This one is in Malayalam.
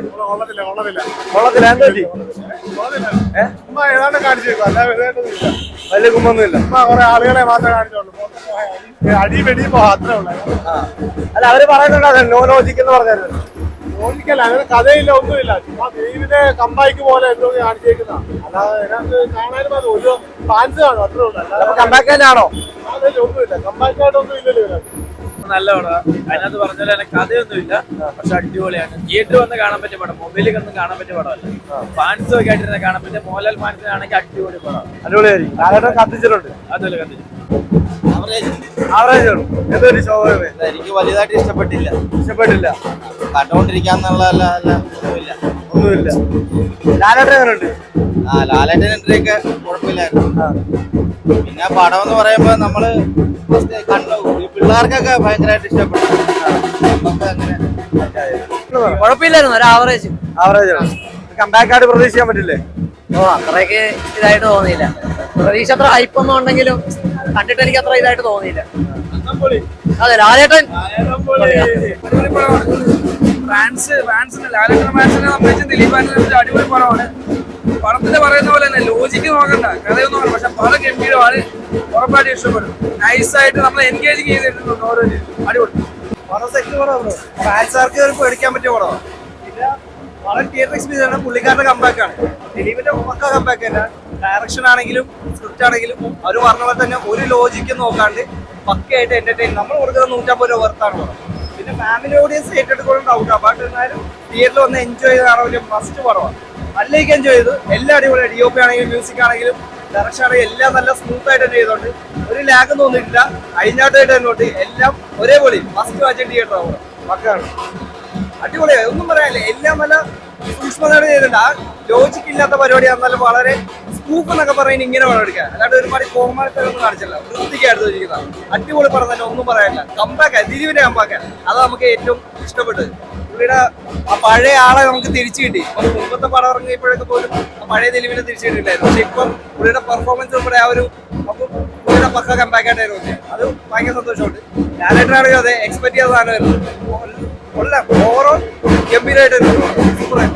കൊള്ളത്തില്ല എന്താ പറ്റി? ഏതാണ്ട് കാണിച്ചേക്കും. വലിയ കുമ്പൊന്നുമില്ല കുറെ ആളുകളെ മാത്രമേ കാണിച്ചുള്ളൂ. അടി- വെടി ഉള്ളൂ. അല്ല അവർ പറയുന്നുണ്ടോ നോ ലോജിക് എന്ന് പറഞ്ഞായിരുന്നു ലോജിക്കല്ല അങ്ങനെ കഥയില്ല ഒന്നുമില്ല. ചുമ്മാ ദൈവിനെ കമ്പായിക്ക് പോലെ എന്തോ കാണിച്ചേക്കുന്ന അല്ലാതെ കാണാനും അത് ഒരു ഫാൻസ് കാണും അത്രേ ഉള്ളൂ. കമ്പാക്കാനാണോ അല്ലാതെ അതിൽ ഒന്നുമില്ല കമ്പാക്കായിട്ടൊന്നും ഇല്ലല്ലോ നല്ല പടമാണ് അതിനകത്ത് പറഞ്ഞ പോലെ കഥയൊന്നുമില്ല. പക്ഷെ അടിപൊളിയാണ്. തിയേറ്റർ വന്ന് കാണാൻ പറ്റിയ പടം മൊബൈലിൽ ഒന്നും കാണാൻ പറ്റിയ പടമല്ല. ഫാൻസ് ഒക്കെ ആയിട്ട് കാണാൻ പറ്റിയ മോഹൻലാൽ ഫാൻസിനാണെങ്കിൽ അടിപൊളി പടം. അടിപൊളിയായിരിക്കും. കത്തിച്ചിട്ടുണ്ട്. അതല്ല കത്തിച്ചു എനിക്ക് വലുതായിട്ട് ഇഷ്ടപ്പെട്ടില്ല. ഇഷ്ടപ്പെട്ടില്ല. കണ്ടോണ്ടിരിക്കാന്നുള്ളതല്ല ഒന്നുമില്ല ഒന്നുമില്ല. ലാലേട്ടൻ എങ്ങനെയുണ്ട്? ആ ലാലേട്ടൻ എൻട്രിയൊക്കെ കുഴപ്പമില്ലായിരുന്നു. ആ. പിന്നെ പടം എന്ന് പറയുമ്പോ നമ്മൾ ഫസ്റ്റ് കണ്ടു. പിള്ളേർക്കൊക്കെ ഭയങ്കരമായിട്ട് ഇഷ്ടപ്പെട്ടു കുഴപ്പമില്ലായിരുന്നു. ഒരു ആവറേജ് ആവറേജ് കമ്പാക്ക് ആയിട്ട് പ്രതീക്ഷിക്കാൻ പറ്റില്ലേ? ഓ അത്രയ്ക്ക് ഇതായിട്ട് തോന്നിയില്ല. പ്രതീക്ഷ അത്ര ഹൈപ്പൊന്നും ഉണ്ടെങ്കിലും കണ്ടിട്ട് എനിക്ക് അത്ര ഇതായിട്ട് തോന്നിയില്ല. അതെ ലാലേട്ടൻ. ഫാൻസ് ഫാൻസിന് ലാലേട്ടൻ ഫാൻസിനെ സംബന്ധിച്ച് ദിലീപ് ഫാൻസിനെ അടിപൊളി പടമാണ്. പോലെ ലോജിക്ക് നോക്കണ്ട കഥയൊന്നും നോക്കണ്ട പക്ഷെ പല ഗംഭീരമാണ് ഉറപ്പായിട്ട് ഇഷ്ടപ്പെടും. നൈസായിട്ട് നമ്മൾ എൻഗേജ് ചെയ്തിട്ടുണ്ട് ഓരോ അടിപൊളി. പടം സെറ്റ് പടമാണ് ഫാൻസാർക്ക് ഒരു പേടിക്കാൻ പറ്റിയ പടമാണ് പിന്നെ തിയേറ്റർ എക്സ്പീരിയൻസ് ആണ്. പുള്ളിക്കാരുടെ കമ്പാക്ക് ആണ്. ദിലീപിന്റെ ഉറക്ക കമ്പാക്ക് തന്നെ. ഡയറക്ഷൻ ആണെങ്കിലും സ്ക്രിപ്റ്റ് ആണെങ്കിലും അവർ പറഞ്ഞ പോലെ തന്നെ ഒരു ലോജിക്ക് നോക്കാണ്ട് പക്കയായിട്ട് എന്റർടൈൻ നമ്മൾ കൊടുക്കുന്ന നൂറ്റമ്പത് രൂപ വർത്താണ് പടം. പിന്നെ ഫാമിലി ഓഡിയൻസ് ഏറ്റെടുക്കണം ഡൗട്ടാണ് ബട്ട് എന്നാലും തിയേറ്ററിൽ വന്ന് എൻജോയ് ചെയ്താണ് ഒരു മസ്റ്റ് പടമാണ് നല്ലേക്ക് എൻജോയ് ചെയ്തു. എല്ലാ അടിപൊളിയാണ് ഡി ഒ പി ആണെങ്കിലും മ്യൂസിക് ആണെങ്കിലും ഡയറക്ഷൻ ആണെങ്കിലും എല്ലാം നല്ല സ്മൂത്ത് ആയിട്ട് തന്നെ ചെയ്തോണ്ട് ഒരു ലാഗ് തോന്നിയിട്ടില്ല അഴിഞ്ഞാട്ടായിട്ട് തന്നോട്ട് എല്ലാം ഒരേപോലെ. ഫസ്റ്റ് വാച്ച് തിയേറ്റർ ആവുക പക്കാണ്. അടിപൊളിയായി. ഒന്നും പറയാനില്ല. എല്ലാം നല്ല സൂക്ഷ്മതയോടെ ചെയ്തിട്ടുണ്ട്. ആ ലോജിക്ക് ഇല്ലാത്ത പരിപാടി ആണെന്നാലും വളരെ സ്കൂപ്പ് എന്നൊക്കെ പറയുന്നത് ഇങ്ങനെ പടം എടുക്കുക അല്ലാണ്ട് ഒരുപാട് കോമാളിത്തരൊന്നും കാണിച്ചില്ല വൃത്തിക്കായിട്ട് ഇരിക്കുന്ന അടിപൊളി പടം തന്നെ ഒന്നും പറയാനില്ല. കമ്പാക്കാൻ ദിലീപിന്റെ കമ്പാക്കാൻ അത് നമുക്ക് ഏറ്റവും ഇഷ്ടപ്പെട്ടത് പുള്ളിയുടെ ആ പഴയ ആളെ നമുക്ക് തിരിച്ചു കിട്ടി. മുമ്പത്തെ പടം ഇറങ്ങിയപ്പോഴൊക്കെ പോലും പഴയ ദിലീപിനെ തിരിച്ചു കിട്ടിയിട്ടുണ്ടായിരുന്നു പക്ഷെ ഇപ്പം പുള്ളിയുടെ പെർഫോമൻസ് ഉൾപ്പെടെ ആ ഒരു അപ്പം പുള്ളിയുടെ പക്ക കമ്പാക്ക് ആയിട്ടായിരുന്നു അത് ഭയങ്കര സന്തോഷമുണ്ട്. ലാലേട്ടനാണെങ്കിലും അതെ എക്സ്പെക്ട് ചെയ്ത സാധനമായിരുന്നു. കൊല്ലം ഓവറോൾ ഗംഭീരമായിട്ട് സൂപ്പറായി